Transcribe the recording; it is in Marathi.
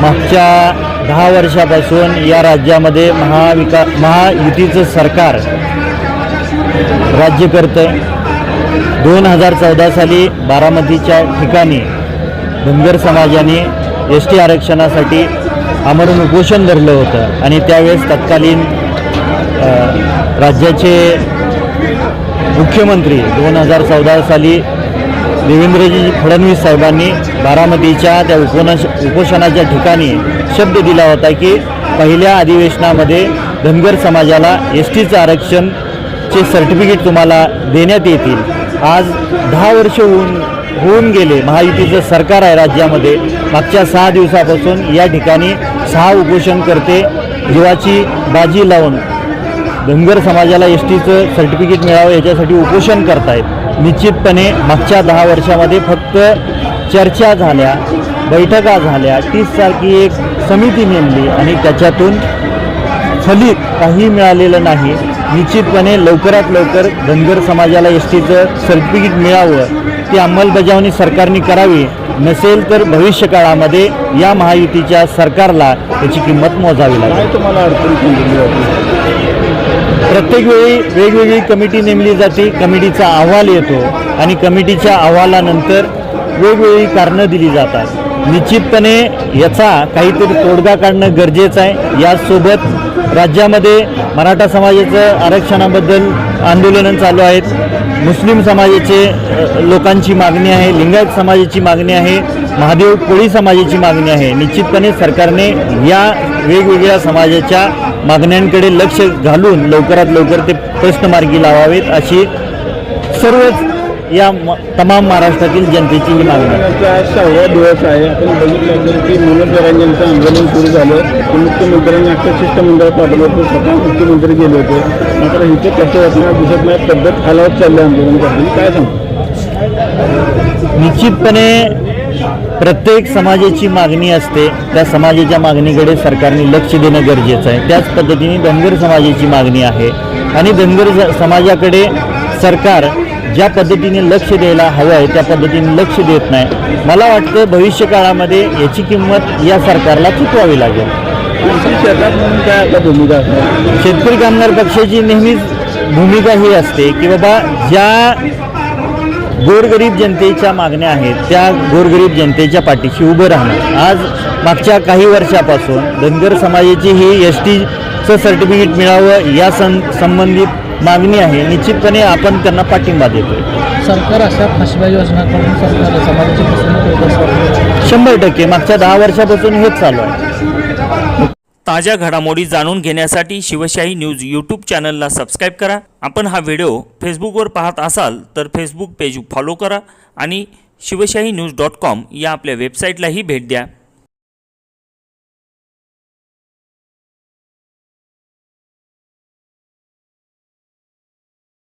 मागच्या दहा वर्षापासून या राज्यामध्ये महाविका महायुतीचं सरकार राज्य करतं दोन हजार चौदा साली बारामतीच्या ठिकाणी धनगर समाजाने एस टी आरक्षणासाठी आमरण उपोषण धरलं होतं आणि त्यावेळेस तत्कालीन राज्याचे मुख्यमंत्री दोन हजार चौदा साली देवेंद्रजी फडणवीस साहेबांनी बारामतीच्या त्या उपोष उपोषणाच्या ठिकाणी शब्द दिला होता की पहिल्या अधिवेशनामध्ये धनगर समाजाला एस टीचं आरक्षणचे सर्टिफिकेट तुम्हाला देण्यात येतील. आज दहा वर्ष होऊन होऊन गेले. महायुतीचं सरकार आहे राज्यामध्ये. मागच्या सहा दिवसापासून या ठिकाणी सहा उपोषण करते जीवाची बाजी लावून धनगर समाजाला एस टीचं सर्टिफिकेट मिळावं याच्यासाठी उपोषण करतायत. निश्चितपणे मागच्या दहा वर्षामध्ये फक्त चर्चा झाल्या बैठका झाल्या तीससारखी एक समिती नेमली आणि त्याच्यातून फलित काही मिळालेलं नाही. निश्चितपणे लवकरात लवकर धनगर समाजाला एस टीचं सर्टिफिकेट मिळावं ती अंमलबजावणी सरकारने करावी. नसेल तर भविष्य काळामध्ये या महायुतीच्या सरकारला याची किंमत मोजावी लागेल. तुम्हाला अडचण प्रत्येक वेळी वेगवेगळी कमिटी नेमली जाते कमिटीचा अहवाल येतो आणि कमिटीच्या अहवालानंतर वेगवेगळी कारणं दिली जातात. निश्चितपणे याचा काहीतरी तोडगा काढणं गरजेचं आहे. यासोबत राज्यामध्ये मराठा समाजाचं आरक्षणाबद्दल आंदोलनं चालू आहेत. मुस्लिम समाजाचे लोकांची मागणी आहे लिंगायत समाजाची मागणी आहे महादेव कोळी समाजाची मागणी आहे. निश्चितपणे सरकारने या वेगवेगळ्या समाजाच्या मागण्यांकडे लक्ष घालून लवकरात लवकर ते प्रश्नमार्गी लावावेत अशी सर्वच या म- तमाम महाराष्ट्रातील जनतेची ही मागणी आहे. आंदोलनाचा आज सहावा दिवस आहे. आपण बघितलं असेल की जरांगेंचं आंदोलन सुरू झालं. की मुख्यमंत्र्यांनी अख्खं शिष्टमंडळ पाठवलं. होतं स्वतः मुख्यमंत्री गेले होते. मात्र इथे कसं वाटणार दिसत नाही. पद्धत खालावत चाललं आंदोलन करताना. काय सांगू निश्चितपणे प्रत्येक समाजाची मागणी असते. त्या समाजाच्या मागणीकडे सरकारने लक्ष देणं गरजेचं आहे. त्याच पद्धतीने धनगर समाजाची मागणी आहे. आणि धनगर समाजाकडे सरकार ज्या पद्धतीने लक्ष द्यायला हवं आहे त्या पद्धतीने लक्ष देत नाही. मला वाटतं भविष्य काळामध्ये याची किंमत या सरकारला चुकवावी लागेल. शेतकरी कामगार पक्षाची नेहमीच भूमिका ही असते की बाबा ज्या गोरगरीब जनतेच्या मागण्या आहेत त्या गोरगरीब जनतेच्या पाठीशी उभं राहणं. आज मागच्या काही वर्षापासून धनगर समाजाची ही एस टीचं सर्टिफिकेट मिळावं या सं संबंधित मागणी आहे. निश्चितपणे आपण त्यांना पाठिंबा देतोय. सरकार अशा फसव्या योजना करून सरकार समाजाची फसवणूक करत. शंभर टक्के. मागच्या दहा वर्षापासून हेच चालू आहे. ताज्या घडामोडी जाणून घेण्यासाठी शिवशाही न्यूज यूट्यूब चॅनलला सबस्क्राईब करा. आपण हा व्हिडिओ फेसबुकवर पाहत असाल तर फेसबुक पेज फॉलो करा आणि शिवशाही न्यूज डॉट कॉम या आपल्या वेबसाईटलाही भेट द्या.